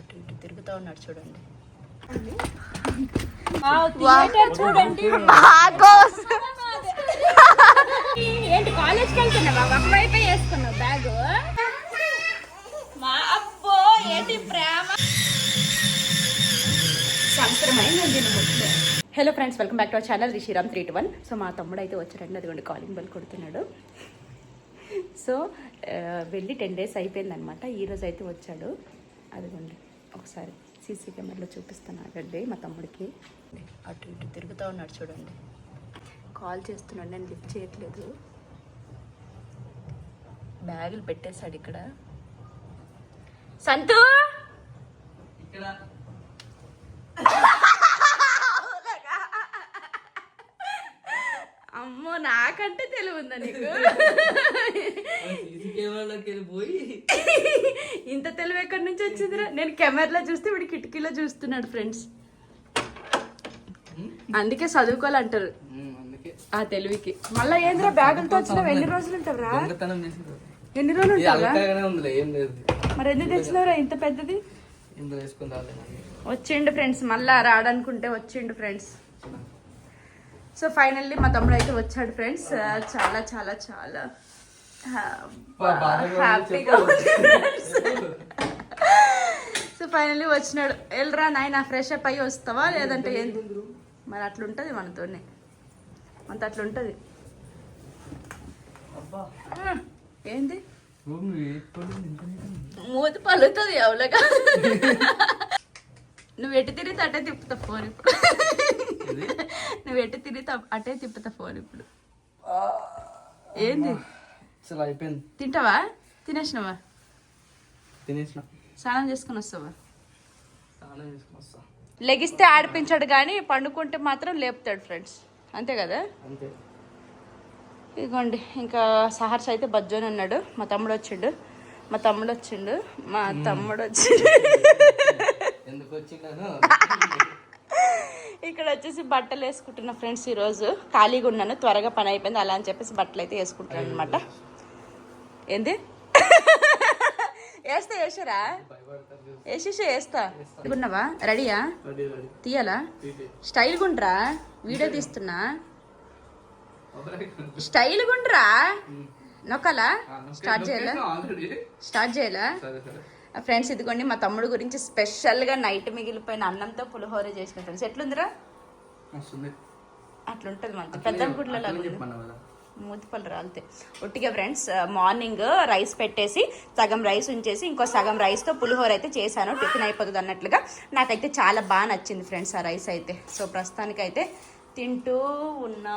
అటు ఇటు తిరుగుతూ ఉన్నాడు చూడండి. చూడండి ఏంటి కాలేజ్కి వెళ్తున్నావా? ఒకవైపు వేసుకున్నావు బ్యాగ్ మా అబ్బో ఏంటి ప్రేమ? Hello friends welcome back to our channel Rishiram three two one so మా తమ్ముడు అయితే వచ్చాడండి. అదిగోండి కాలింగ్ బెల్ కొడుతున్నాడు. సో uh, వెళ్ళి టెన్ డేస్ అయిపోయిందనమాట ఈరోజు అయితే వచ్చాడు. అదిగోండి. ఒకసారి సీసీ కెమెరాలో చూపిస్తాను ఆగండి మా తమ్ముడికి. అటు ఇటు తిరుగుతూ ఉన్నాడు చూడండి. కాల్ చేస్తున్నాడు నేను లిఫ్ట్ చేయట్లేదు. బ్యాగులు పెట్టేశాడు ఇక్కడ. సంతు! అమ్మో నాకంటే తెలివి ఉందా నీకు ఇంత తెలివి ఎక్కడి నుంచి వచ్చిందిరా? నేను కెమెరాలో చూస్తే వీడు కిటికీలో చూస్తున్నాడు ఫ్రెండ్స్. అందుకే చదువుకోవాలంటారు. ఆ తెలివికి. మళ్ళీ ఏంద్రా బ్యాగులతో వచ్చినావు? ఎన్ని రోజులు ఉంటావురా? ఎన్ని రోజులు ఉంటావురా? మరి ఎందుకు తెచ్చినవరా? ఇంత పెద్దది? వచ్చిండు ఫ్రెండ్స్. మళ్ళా రాడనుకుంటే వచ్చిండు ఫ్రెండ్స్. సో ఫైనల్లీ మా తమ్ముడు అయితే వచ్చాడు ఫ్రెండ్స్ చాలా చాలా చాలా హ్యాపీగా సో ఫైనల్లీ వచ్చినాడు. వెళ్ళరా నాయన ఫ్రెష్ అప్ అయ్యి వస్తావా? లేదంటే ఏంది? మరి అట్లుంటుంది మనతోనే. మనతో అట్లుంటుంది. ఏంది? మూతి పలుతుంది ఎవలగా నువ్వు ఎటు తిరిగితే అటే తిప్పుతా ఫోన్ ఇప్పుడు. ఉంది? నువ్వు ఎటు తిరిగితే అటే తిప్పుతా ఫోన్ ఇప్పుడు. ఏంది? అసలు అయిపోయింది. తింటావా? తినేసినావా? తినేసిన. స్నానం చేసుకుని వస్తావా? స్నానం చేసుకుని వస్తా. లెగిస్తే ఆడిపించాడు కానీ పండుకుంటే మాత్రం లేపుతాడు ఫ్రెండ్స్. అంతే కదా? అంతే. ఇదిగోండి ఇంకా సహర్ష అయితే బజ్జోని ఉన్నాడు. మా తమ్ముడు వచ్చిండు. మా తమ్ముడు వచ్చిండు. మా తమ్ముడు వచ్చిండు. ఎందుకు వచ్చిండాను ఇక్కడ వచ్చేసి బట్టలు వేసుకుంటున్నా ఫ్రెండ్స్ ఈరోజు ఖాళీగా ఉన్నాను త్వరగా పని అయిపోయింది అలా అని చెప్పేసి బట్టలు అయితే వేసుకుంటున్నాను అనమాట ఏంది? వేస్తా వేసారా? వేసేసి వేస్తా. ఉన్నావా రెడీయా? Ready ready. తీయాలా? స్టైల్ గుండ్రా? వీడియో తీస్తున్నా? స్టైల్ గుండ్రా? నొక్కలా? స్టార్ట్ చేయాలా? స్టార్ట్ చేయాలా? ఫ్రెండ్స్ ఇదిగోండి మా తమ్ముడు గురించి స్పెషల్గా నైట్ మిగిలిపోయిన అన్నంతో పులిహోర చేసిన ఫ్రెండ్స్. ఎట్లుందిరా? అట్లుంటది మనతో పెద్ద గుడ్లలో మూతిపళ్ళు రాలితే ఒట్టిగా ఫ్రెండ్స్ మార్నింగ్ రైస్ పెట్టేసి సగం రైస్ ఉంచేసి ఇంకో సగం రైస్తో పులిహోర అయితే చేశాను. టిఫిన్ అయిపోతుంది అన్నట్లుగా. నాకైతే చాలా బాగా నచ్చింది ఫ్రెండ్స్ ఆ రైస్ అయితే. సో ప్రస్తుతానికైతే తింటూ ఉన్నా.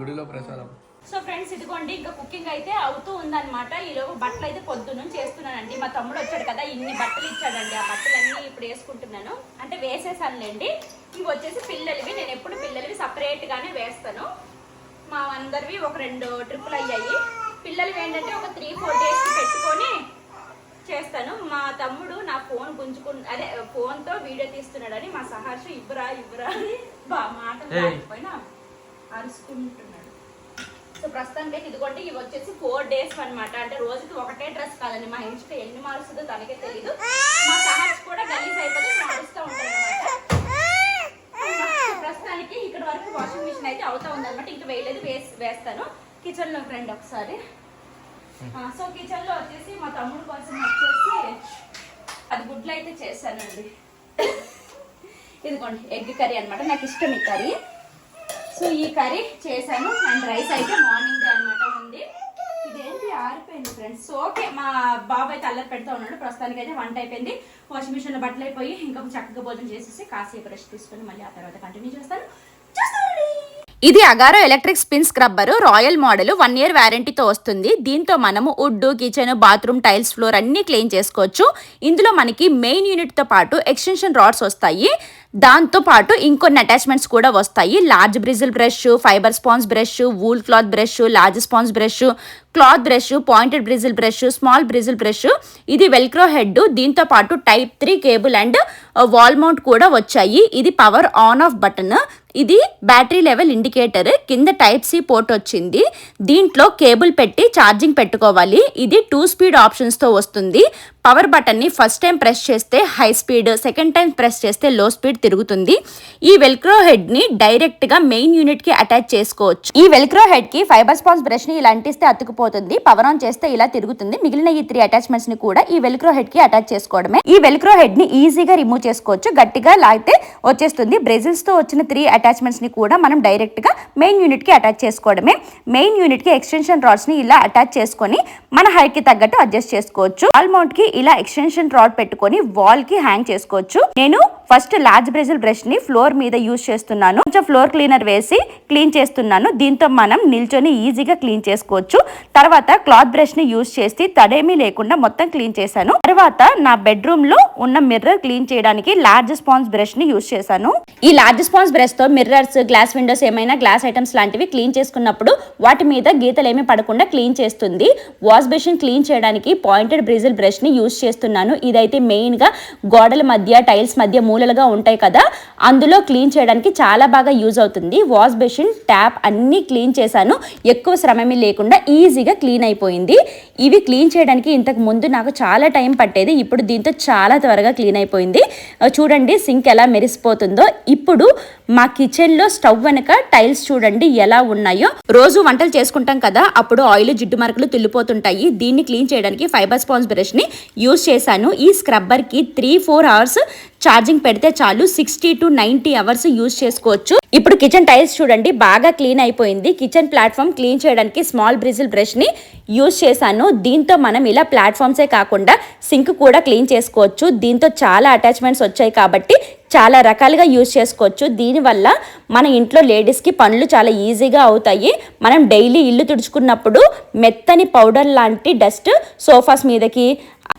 గుడిలో ప్రసాదం. సో ఫ్రెండ్స్ ఇదిగోండి ఇంకా కుకింగ్ అయితే అవుతూ ఉందన్నమాట. ఈలోపు బట్టలు అయితే పొద్దున్న చేస్తున్నానండి. మా తమ్ముడు వచ్చాడు కదా ఇన్ని బట్టలు ఇచ్చాడండి. ఆ బట్టలన్నీ ఇప్పుడు వేసుకుంటున్నాను. అంటే వేసేసానులేండి. ఇవి వచ్చేసి పిల్లలవి నేను ఎప్పుడు పిల్లలవి సపరేట్ గానే వేస్తాను. మా అందరివి ఒక రెండు ట్రిప్పులు అయ్యాయి. పిల్లలవి ఏంటంటే ఒక త్రీ ఫోర్ డేస్ పెట్టుకొని చేస్తాను. మా తమ్ముడు నా ఫోన్ గుంజుకు అదే ఫోన్తో వీడియో తీస్తున్నాడని మా సహర్ష ఇవ్వరా ఇవ్వరా అని బా మాటలు. రాకపోయినా అరుచుకుంటున్నాడు సో ప్రస్తుతానికి ఇదిగోండి ఇవి వచ్చేసి ఫోర్ డేస్ అనమాట అంటే రోజుకి ఒకటే డ్రెస్ కాదండి. మా ఇంటికి ఎన్ని మారుస్తుందో తనకే తెలియదు మా సహర్ష కూడా గలీజ్ అయిపోతే మారుస్తూ ఉంటాడు ప్రస్తుతానికి ఇక్కడ వరకు వాషింగ్ మిషన్ అయితే అవుతా ఉంది అనమాట ఇంకా వేయలేదు వేసి వేస్తాను. కిచెన్లో ఫ్రెండ్ ఒకసారి. సో కిచెన్లో వచ్చేసి మా తమ్ముడు కోసం వచ్చేసి అది గుడ్లు అయితే చేశానండి. ఇదిగోండి ఎగ్ కర్రీ అనమాట నాకు ఇష్టం ఈ కర్రీ. సో ఈ కర్రీ చేశాను. అండ్ రైస్ అయితే మార్నింగ్ అనమాట ఉంది. ఇదేంటి? ఆరిపోయింది ఫ్రెండ్స్ ఓకే మా బాబాయ్ తల్లరి పెడతా ఉన్నాడు. ప్రస్తుతానికి అయితే వంట అయిపోయింది. వాషింగ్ మిషన్లో బట్టలు అయిపోయి ఇంకా చక్కగా భోజనం చేసేసి కాసేపు రెస్ట్ తీసుకొని మళ్ళీ ఆ తర్వాత కంటిన్యూ చేస్తాను. ఇది Agaro electric spin scrubber royal model one year వ్యారంటీతో వస్తుంది. దీంతో మనము wood kitchen bathroom tiles floor అన్ని క్లీన్ చేసుకోవచ్చు. ఇందులో మనకి మెయిన్ యూనిట్తో పాటు ఎక్స్టెన్షన్ రాడ్స్ వస్తాయి. దాంతో పాటు ఇంకొన్ని అటాచ్మెంట్స్ కూడా వస్తాయి. Large bristle brush fibre sponge brush wool cloth brush large sponge brush cloth brush pointed bristle brush small bristle brush ఇది వెల్క్రో హెడ్ దీంతో పాటు type three cable and wall mount కూడా వచ్చాయి. ఇది పవర్ ఆన్ ఆఫ్ బటన్ ఇది battery level indicator కింద type C port వచ్చింది. దీంట్లో కేబుల్ పెట్టి ఛార్జింగ్ పెట్టుకోవాలి. ఇది టూ స్పీడ్ ఆప్షన్స్తో వస్తుంది. పవర్ బటన్ని ఫస్ట్ టైం ప్రెస్ చేస్తే high speed second time press చేస్తే లో స్పీడ్ తిరుగుతుంది. ఈ వెల్క్రో హెడ్ని డైరెక్ట్గా మెయిన్ యూనిట్కి అటాచ్ చేసుకోవచ్చు. ఈ వెల్క్రో హెడ్కి ఫైబర్ స్పాన్స్ బ్రష్ని ఇలా అంటిస్తే అతుకుపోతుంది. పవర్ ఆన్ చేస్తే ఇలా తిరుగుతుంది. మిగిలిన ఈ త్రీ అటాచ్మెంట్స్ని కూడా ఈ వెల్క్రో హెడ్కి అటాచ్ చేసుకోవడమే. ఈ వెల్క్రో హెడ్ని ఈజీగా రిమూవ్ చేసుకోవచ్చు. గట్టిగా లాగితే వచ్చేస్తుంది. బ్రెజిల్స్తో వచ్చిన త్రీ అటాచ్మెంట్స్ని కూడా మనం డైరెక్ట్గా మెయిన్ యూనిట్కి అటాచ్ చేసుకోవడమే. మెయిన్ యూనిట్కి ఎక్స్టెన్షన్ రాడ్స్ని ఇలా అటాచ్ చేసుకొని మన హైట్కి తగ్గట్టు అడ్జస్ట్ చేసుకోవచ్చు. వాల్కి ఇలా ఎక్స్టెన్షన్ రాడ్ పెట్టుకొని వాల్కి హ్యాంగ్ చేసుకోవచ్చు. నేను ఫస్ట్ లార్జ్ బ్రెజిల్ బ్రష్ని ఫ్లోర్ మీద యూజ్ చేస్తున్నాను. కొంచెం ఫ్లోర్ క్లీనర్ వేసి క్లీన్ చేస్తున్నాను. దీంతో మనం నిల్చొని ఈజీగా క్లీన్ చేసుకోవచ్చు. తర్వాత క్లాత్ బ్రష్ని యూజ్ చేసి తడేమీ లేకుండా మొత్తం క్లీన్ చేశాను. తర్వాత నా బెడ్రూమ్లో ఉన్న మిర్రర్ క్లీన్ చేయడానికి లార్జ్ స్పాన్స్ బ్రష్ని యూజ్ చేశాను. ఈ లార్జ్ స్పాన్స్ బ్రష్తో మిర్రర్స్ గ్లాస్ విండోస్ ఏమైనా గ్లాస్ ఐటమ్స్ లాంటివి క్లీన్ చేసుకున్నప్పుడు వాటి మీద గీతలు ఏమీ పడకుండా క్లీన్ చేస్తుంది. వాష్ బేసిన్ క్లీన్ చేయడానికి పాయింటెడ్ బ్రిజిల్ బ్రష్ని యూస్ చేస్తున్నాను. ఇదైతే మెయిన్గా గోడల మధ్య టైల్స్ మధ్య మూలలుగా ఉంటాయి కదా. అందులో క్లీన్ చేయడానికి చాలా బాగా యూజ్ అవుతుంది. వాష్ బేసిన్ ట్యాప్ అన్నీ క్లీన్ చేశాను. ఎక్కువ శ్రమమే లేకుండా ఈజీగా క్లీన్ అయిపోయింది. ఇవి క్లీన్ చేయడానికి ఇంతకు ముందు నాకు చాలా టైం పట్టేది. ఇప్పుడు దీంతో చాలా త్వరగా క్లీన్ అయిపోయింది. చూడండి సింక్ ఎలా మెరిసిపోతుందో. ఇప్పుడు మా కిచెన్లో స్టవ్ వెనక టైల్స్ చూడండి ఎలా ఉన్నాయో. రోజు వంటలు చేసుకుంటాం కదా. అప్పుడు ఆయిల్ జిడ్డు మరకలు తుల్లిపోతుంటాయి. దీన్ని క్లీన్ చేయడానికి ఫైబర్ స్పాన్స్ బ్రష్ యూస్ చేశాను. ఈ స్క్రబ్బర్కి త్రీ ఫోర్ అవర్స్ ఛార్జింగ్ పెడితే చాలు sixty to ninety hours use చేసుకోవచ్చు. ఇప్పుడు కిచెన్ టైల్స్ చూడండి బాగా క్లీన్ అయిపోయింది. కిచెన్ ప్లాట్ఫామ్ క్లీన్ చేయడానికి స్మాల్ బ్రిజిల్ బ్రష్ని యూజ్ చేశాను. దీంతో మనం ఇలా ప్లాట్ఫామ్సే కాకుండా సింక్ కూడా క్లీన్ చేసుకోవచ్చు. దీంతో చాలా అటాచ్మెంట్స్ వచ్చాయి కాబట్టి చాలా రకాలుగా యూజ్ చేసుకోవచ్చు. దీనివల్ల మన ఇంట్లో లేడీస్కి పనులు చాలా ఈజీగా అవుతాయి. మనం డైలీ ఇల్లు తుడుచుకున్నప్పుడు మెత్తని పౌడర్ లాంటి డస్ట్ సోఫాస్ మీదకి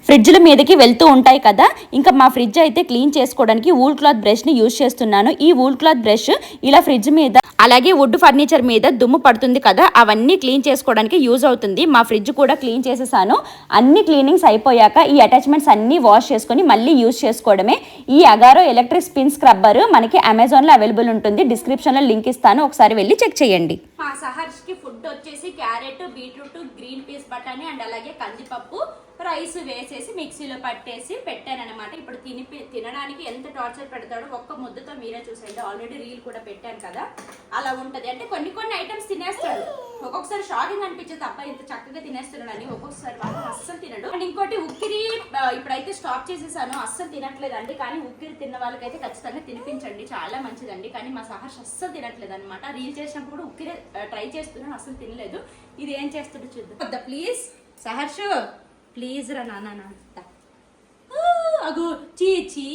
ఫ్రిడ్జ్ల మీదకి వెళ్తూ ఉంటాయి కదా. ఇంకా మా ఫ్రిడ్జ్ అయితే క్లీన్ చేసుకోవడానికి వూల్ క్లాత్ బ్రష్ని యూజ్ చేస్తున్నాను. ఈ వూల్ క్లాత్ బ్రష్ ఇలా ఫ్రిడ్జ్ మీద అలాగే వుడ్ ఫర్నిచర్ మీద దుమ్ము పడుతుంది కదా అవన్నీ క్లీన్ చేసుకోవడానికి యూజ్ అవుతుంది. మా ఫ్రిడ్జ్ కూడా క్లీన్ చేసేసాను. అన్ని క్లీనింగ్స్ అయిపోయాక ఈ అటాచ్మెంట్స్ అన్నీ వాష్ చేసుకొని మళ్ళీ యూజ్ చేసుకోవడమే. ఈ అగారో ఎలక్ట్రిక్ స్పిన్ స్క్రబ్బర్ మనకి అమెజాన్లో అవైలబుల్ ఉంటుంది. డిస్క్రిప్షన్లో లింక్ ఇస్తాను. ఒకసారి వెళ్ళి చెక్ చేయండి. మా సహర్ష్కి ఫుడ్ వచ్చేసి క్యారెట్ బీట్రూట్ గ్రీన్ పీస్ బఠానీ అండ్ అలాగే కందిపప్పు రైస్ వేసేసి మిక్సీలో పట్టేసి పెట్టానమాట ఇప్పుడు తిని తినడానికి ఎంత టార్చర్ పెడతాడో ఒక్క ముద్దతో మీరే చూసేయండి. ఆల్రెడీ రీల్ కూడా పెట్టాను కదా. అలా ఉంటుంది. అంటే కొన్ని కొన్ని ఐటమ్స్ తినేస్తాడు. ఒక్కొక్కసారి షాకింగ్ అనిపించేది. తప్ప ఇంత చక్కగా తినేస్తున్నాడు అని ఒక్కొక్కసారి వాళ్ళు అస్సలు తినడు. అండ్ ఇంకోటి ఉక్కిరి ఇప్పుడైతే స్టాప్ చేసేసాను. అస్సలు తినట్లేదండి కానీ ఉక్కిరి తిన్న వాళ్ళకైతే ఖచ్చితంగా తినిపించండి. చాలా మంచిదండి. కానీ మా సహర్ష్ అస్సలు తినట్లేదు అనమాట రీల్ చేసినప్పుడు కూడా ఉక్కిరి ట్రై చేస్తున్నాను అసలు తినలేదు. ఇది ఏం చేస్తుంది చూద్దాం. వద్దా ప్లీజ్ సహర్ష్ ప్లీజ్ రా నాన్న అగు చీ చీ.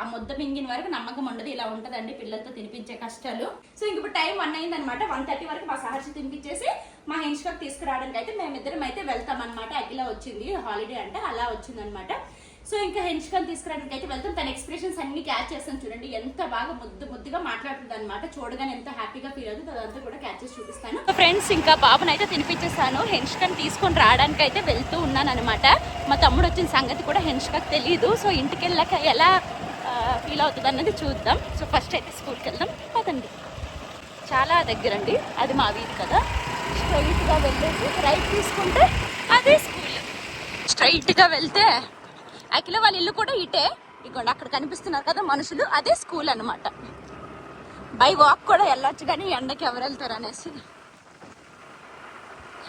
ఆ ముద్ద మింగిన వరకు నమ్మకం ఉండదు ఇలా ఉంటదండి పిల్లలతో తినిపించే కష్టాలు. సో ఇంక ఇప్పుడు టైం వన్ అయింది అనమాట వన్ థర్టీ వరకు మా సహర్షి తినిపించేసి మా హెన్స్కాక్ తీసుకురావడానికి అయితే మేమిద్దరం అయితే వెళ్తాం అనమాట అఖిల వచ్చింది హాలిడే అంటే అలా వచ్చింది అనమాట సో ఇంకా హెంచుకొని తీసుకురావడానికి అయితే వెళ్తాం. తన ఎక్స్ప్రెషన్స్ అన్ని క్యాచ్ చేస్తాను చూడండి. ఎంత బాగా ముద్దు ముద్దుగా మాట్లాడుతుంది అనమాట చూడగానే ఎంత హ్యాపీగా ఫీల్ అవుతుంది అదంతా కూడా క్యాచ్ చేసి చూపిస్తాను. ఫ్రెండ్స్ ఇంకా బాబుని అయితే తినిపించేస్తాను హెంచుకొని తీసుకొని రావడానికి అయితే వెళ్తూ ఉన్నాను అనమాట మా తమ్ముడు వచ్చిన సంగతి కూడా హెన్స్కాక్ తెలియదు సో ఇంటికి వెళ్ళాక ఎలా ఫీల్ అవుతుంది అన్నది చూద్దాం. సో ఫస్ట్ అయితే స్కూల్కి వెళ్దాం. పదండి. చాలా దగ్గరండి. అది మా వీధి కదా. స్ట్రైట్గా వెళ్ళేసి రైట్ తీసుకుంటే అదే స్కూల్ స్ట్రైట్గా వెళ్తే అఖిల వాళ్ళ ఇల్లు కూడా ఇటే. ఇగోండి అక్కడ కనిపిస్తున్నారు కదా మనుషులు అదే స్కూల్ అనమాట బై వాక్ కూడా వెళ్ళొచ్చు కానీ ఎండకి ఎవరు వెళ్తారు అనేసి.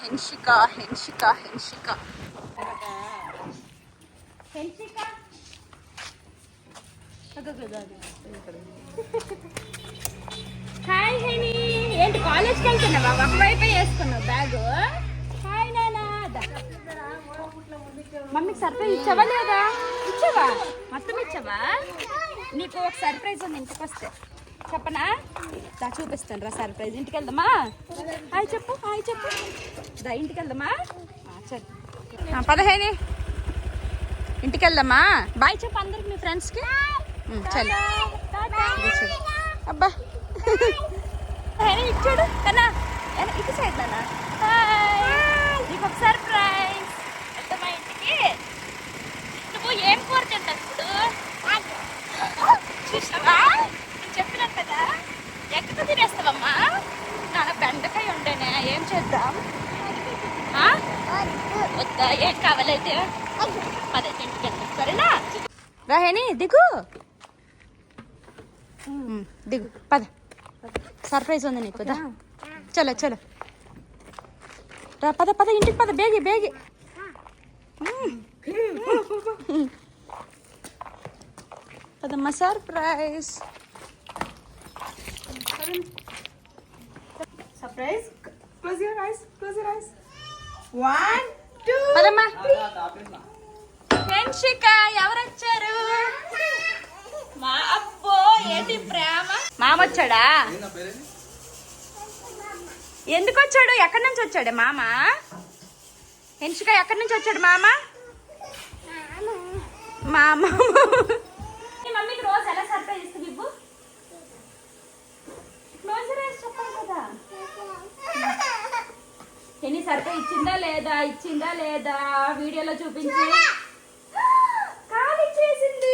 హెన్షిక హెన్షిక హెన్షిక. హెన్షిక? హాయ్ హెనీ. ఏంటి కాలేజ్కి వెళ్తున్నావా? ఒకవైపు వేసుకున్నావు బ్యాగ్ హాయ్ నానా దా. మమ్మీకి సర్ప్రైజ్ ఇచ్చావా లేదా? ఇచ్చావా? మొత్తం ఇచ్చావా? నీకు ఒక సర్ప్రైజ్ ఉంది ఇంటికి వస్తే. చెప్పనా? దా చూపిస్తాను రా సర్ప్రైజ్ ఇంటికి వెళ్దామా? హాయ్ చెప్పు హాయ్ చెప్పు. దా ఇంటికి వెళ్దామా? సరే. ఆ, పదహేని. ఇంటికి వెళ్దామా? బాయ్ చెప్పు అందరికి మీ ఫ్రెండ్స్కి చల్. అబ్బా. హేని ఇటు చూడు కన్నా. ఇటు సైడ్ హాయ్ నీకు ఒక సర్ప్రైజ్ మా ఇంటికి నువ్వు ఏం కూర తింటావు ఇప్పుడు చూసావా నేను చెప్పినాను కదా. ఎక్కడ తినేస్తావమ్మా? నాన్న బెండకాయ ఉండేనే ఏం చేద్దాం? వద్దా? ఏం కావాలైతే పద ఇంటికి వెళ్దాం సరేనా? రాహేని దిగు. దిగు. పద. సర్ప్రైజ్ ఉంది నీకు దా. చలో చలో. రా పద పద. ఇంటికి పద. బేగి బేగి. పదమ్మా surprise Surprise. Close your eyes. Close your eyes. One, two. పదమ్మా ఫ్రెండ్షిక ఎవరు వచ్చారు మా అబ్బో ఏంటి ప్రేమ? మామ వచ్చాడా ఎందుకు వచ్చాడు ఎక్కడి నుంచి వచ్చాడు మామ? హెన్షిక ఎక్కడి నుంచి వచ్చాడు మామ. మామ మమ్మీకి రోజు ఎలా సర్ప్రైజ్ ఇస్తుంది ఇవ్వు క్లోజ్ చెప్పాలి కదా? ఎన్ని సర్ప్రైజ్ ఇచ్చిందా లేదా? ఇచ్చిందా లేదా? వీడియోలో చూపించి. ఖాళీ చేసింది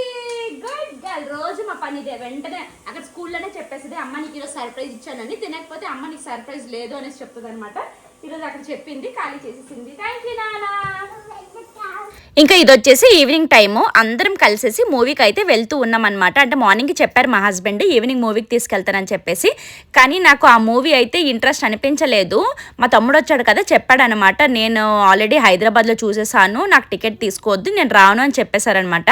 గుడ్ గర్ల్ రోజు మా పని ఇదే. వెంటనే అక్కడ స్కూల్లోనే చెప్పేసింది అమ్మ నీకు ఈరోజు సర్ప్రైజ్ ఇచ్చానని. తినకపోతే అమ్మ నీకు సర్ప్రైజ్ లేదు అనేసి చెప్తుంది అనమాట ఈరోజు అక్కడ చెప్పింది ఖాళీ చేసేసింది థ్యాంక్ యూ నానా. ఇంకా ఇది వచ్చేసి ఈవినింగ్ టైము. అందరం కలిసేసి మూవీకి అయితే వెళ్తూ ఉన్నాం అనమాట అంటే మార్నింగ్కి చెప్పారు మా హస్బెండ్ ఈవినింగ్ మూవీకి తీసుకెళ్తానని చెప్పేసి. కానీ నాకు ఆ మూవీ అయితే ఇంట్రెస్ట్ అనిపించలేదు. మా తమ్ముడు వచ్చాడు కదా చెప్పాడనమాట నేను ఆల్రెడీ హైదరాబాద్లో చూసేసాను నాకు టికెట్ తీసుకోవద్దు నేను రాను అని చెప్పేశారనమాట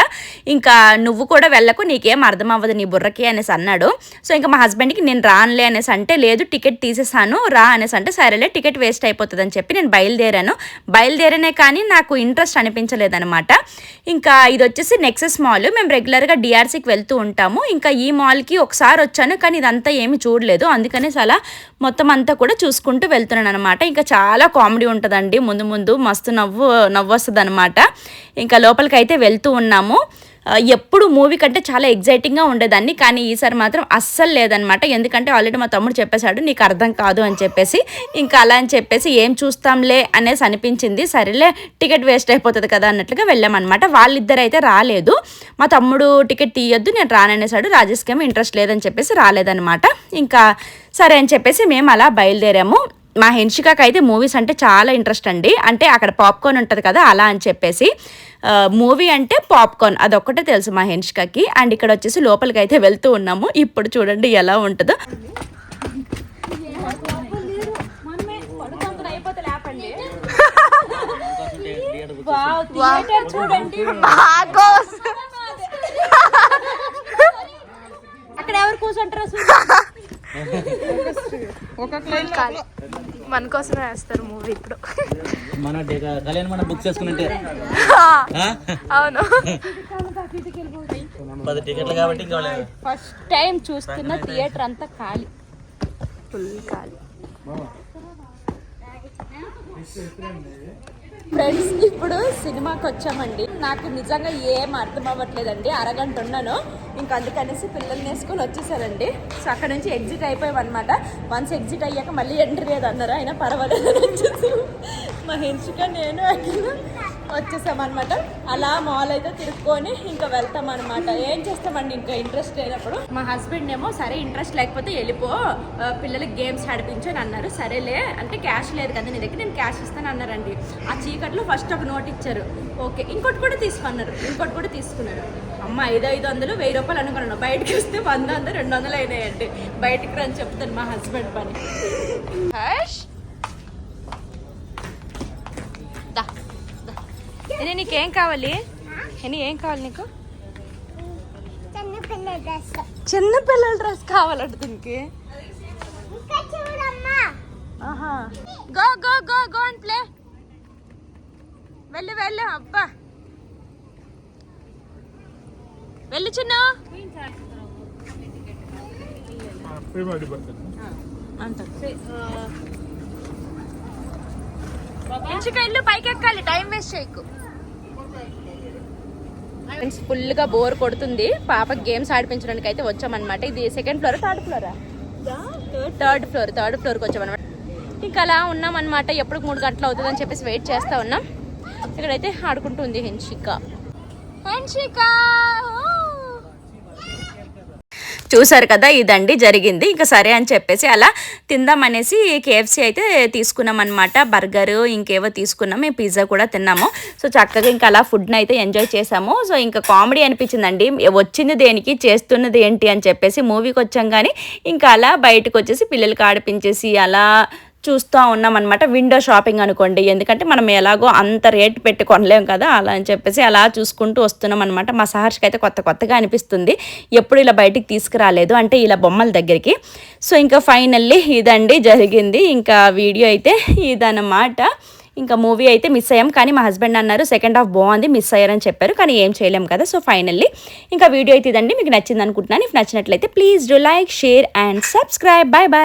ఇంకా నువ్వు కూడా వెళ్ళకు నీకేం అర్థం అవ్వదు నీ బుర్రకి అనేసి అన్నాడు. సో ఇంకా మా హస్బెండ్కి నేను రానులే అనేసి అంటే లేదు టికెట్ తీసేసాను రా అనేసి అంటే సరేలే టికెట్ వేస్ట్ అయిపోతుంది అని చెప్పి నేను బయలుదేరాను. బయలుదేరనే కానీ నాకు ఇంట్రెస్ట్ అనిపించలేదన్నమాట ఇంకా ఇది వచ్చేసి నెక్సెస్ మాల్ మేము రెగ్యులర్గా డిఆర్సీకి వెళ్తూ ఉంటాము. ఇంకా ఈ మాల్కి ఒకసారి వచ్చాను కానీ ఇదంతా ఏమి చూడలేదు. అందుకనేసి అలా మొత్తం అంతా కూడా చూసుకుంటూ వెళ్తున్నాను అనమాట ఇంకా చాలా కామెడీ ఉంటుందండి. ముందు ముందు మస్తు నవ్వు నవ్వు వస్తుంది అనమాట ఇంకా లోపలికి అయితే వెళ్తూ ఉన్నాము. ఎప్పుడు మూవీ కంటే చాలా ఎగ్జైటింగ్గా ఉండేదాన్ని. కానీ ఈసారి మాత్రం అస్సలు లేదనమాట ఎందుకంటే ఆల్రెడీ మా తమ్ముడు చెప్పేశాడు నీకు అర్థం కాదు అని చెప్పేసి ఇంకా అలా అని చెప్పేసి ఏం చూస్తాంలే అనేసి అనిపించింది. సరేలే టికెట్ వేస్ట్ అయిపోతుంది కదా అన్నట్లుగా వెళ్ళామన్నమాట. వాళ్ళిద్దరు అయితే రాలేదు. మా తమ్ముడు టికెట్ తీయొద్దు నేను రాననేసాడు. రాజేష్కి ఏమో ఇంట్రెస్ట్ లేదని చెప్పేసి రాలేదనమాట ఇంకా సరే అని చెప్పేసి మేము అలా బయలుదేరాము. మా హెన్షికాకి అయితే మూవీస్ అంటే చాలా ఇంట్రెస్ట్ అండి. అంటే అక్కడ పాప్కార్న్ ఉంటుంది కదా అలా అని చెప్పేసి. మూవీ అంటే పాప్కార్న్ అదొక్కటే తెలుసు మా హెన్షికాకి. అండ్ ఇక్కడ వచ్చేసి లోపలికి అయితే వెళ్తూ ఉన్నాము. ఇప్పుడు చూడండి ఎలా ఉంటుందో. మనమే పడుకుంటుంది అయిపోతే లేపండి వావ్ థియేటర్ చూడండి అక్కడ ఎవరు కూర్చుంటారు మన కోసమే వేస్తారు మూవీ ఇప్పుడు. మన కళ్యాణ్ మన బుక్ చేసుకున్నట్టే. ఆ? అవును. పది టికెట్లు కాబట్టి ఫస్ట్ టైం చూస్తున్న థియేటర్ అంతా ఖాళీ. ఫుల్ ఖాళీ. ఫ్రెండ్స్ ఇప్పుడు సినిమాకి వచ్చామండి. నాకు నిజంగా ఏం అర్థం అవ్వట్లేదండి. అరగంట ఉన్నాను. ఇంకా అందుకనేసి పిల్లల్ని వేసుకొని వచ్చేసారండి సో అక్కడ నుంచి ఎగ్జిట్ అయిపోయాం అనమాట వన్స్ ఎగ్జిట్ అయ్యాక మళ్ళీ ఎంట్రీ లేదు అన్నారు అయినా పర్వాలేదు అని మా హెన్షిక నేను అక్కడ వచ్చేసామన్నమాట. అలా మాల్ అయితే తిరుక్కొని ఇంకా వెళ్తాం అనమాట ఏం చేస్తామండి ఇంకా ఇంట్రెస్ట్ లేనప్పుడు? మా హస్బెండ్ ఏమో సరే ఇంట్రెస్ట్ లేకపోతే వెళ్ళిపో. పిల్లలకి గేమ్స్ ఆడిపించు అని అన్నారు. సరేలే. అంటే క్యాష్ లేదు కదా నీ దగ్గర నేను క్యాష్ ఇస్తాను అన్నారండి. ఆ చీకట్లో ఫస్ట్ ఒక నోట్ ఇచ్చారు. ఓకే ఇంకోటి కూడా తీసుకున్నారు. ఇంకోటి కూడా తీసుకున్నారు. అమ్మ ఐదు ఐదు వందలు వెయ్యి రూపాయలు అనుకున్నాను. బయటకి వస్తే వంద వంద రెండు వందలు అయినాయండి. బయటికి రని చెప్తాను మా హస్బెండ్ పని. హర్ష్ ఎనీ నీకేం కావాలి? ఎనీ ఏం కావాలి నీకు? చిన్న పిల్లల డ్రెస్ కావాలంట దీనికి. ఆహా. Go go go go and play. వెళ్ళు వెళ్ళు అబ్బా. వెళ్ళు చిన్న. ఇంచుక ఇల్లు పైకి ఎక్కాలి టైం వేస్ట్ చేయకు. ఫ్రెండ్స్ ఫుల్గా బోర్ కొడుతుంది. పాపకి గేమ్స్ ఆడిపించడానికి అయితే వచ్చామన్నమాట. ఇది సెకండ్ ఫ్లోర్ థర్డ్ ఫ్లోరా థర్డ్ ఫ్లోర్ థర్డ్ ఫ్లోర్కి వచ్చామన్నమాట. ఇంకా అలా ఉన్నామన్నమాట. ఎప్పుడు మూడు గంటలు అవుతుంది అని చెప్పేసి వెయిట్ చేస్తా ఉన్నాం. ఇక్కడైతే ఆడుకుంటుంది హెన్షిక. హెన్షిక! చూసారు కదా ఇదండి జరిగింది. ఇంకా సరే అని చెప్పేసి అలా తిందామనేసి కేఎఫ్సి అయితే తీసుకున్నాం అనమాట బర్గర్ ఇంకేవో తీసుకున్నాం. మేము పిజ్జా కూడా తిన్నాము. సో చక్కగా ఇంకా అలా ఫుడ్ని అయితే ఎంజాయ్ చేసాము. సో ఇంకా కామెడీ అనిపించిందండి. వచ్చింది దేనికి చేస్తున్నది ఏంటి అని చెప్పేసి మూవీకి వచ్చాం కానీ ఇంకా అలా బయటకు వచ్చేసి పిల్లలకి ఆడిపించేసి అలా చూస్తూ ఉన్నాం అనమాట విండో షాపింగ్ అనుకోండి. ఎందుకంటే మనం ఎలాగో అంత రేట్ పెట్టి కొనలేం కదా అలా అని చెప్పేసి అలా చూసుకుంటూ వస్తున్నాం అనమాట మా సహర్షికి అయితే కొత్త కొత్తగా అనిపిస్తుంది. ఎప్పుడు ఇలా బయటికి తీసుకురాలేదు అంటే ఇలా బొమ్మల దగ్గరికి. సో ఇంకా ఫైనల్లీ ఇదండి జరిగింది. ఇంకా వీడియో అయితే ఇదన్నమాట. ఇంకా మూవీ అయితే మిస్ అయ్యాం. కానీ మా హస్బెండ్ అన్నారు సెకండ్ హాఫ్ బాగుంది మిస్ అయ్యారని చెప్పారు. కానీ ఏం చేయలేం కదా. సో ఫైనల్లీ ఇంకా వీడియో అయితే ఇదండి. మీకు నచ్చింది అనుకుంటున్నాను. ఇఫ్ నచ్చినట్లయితే please do like share and subscribe bye bye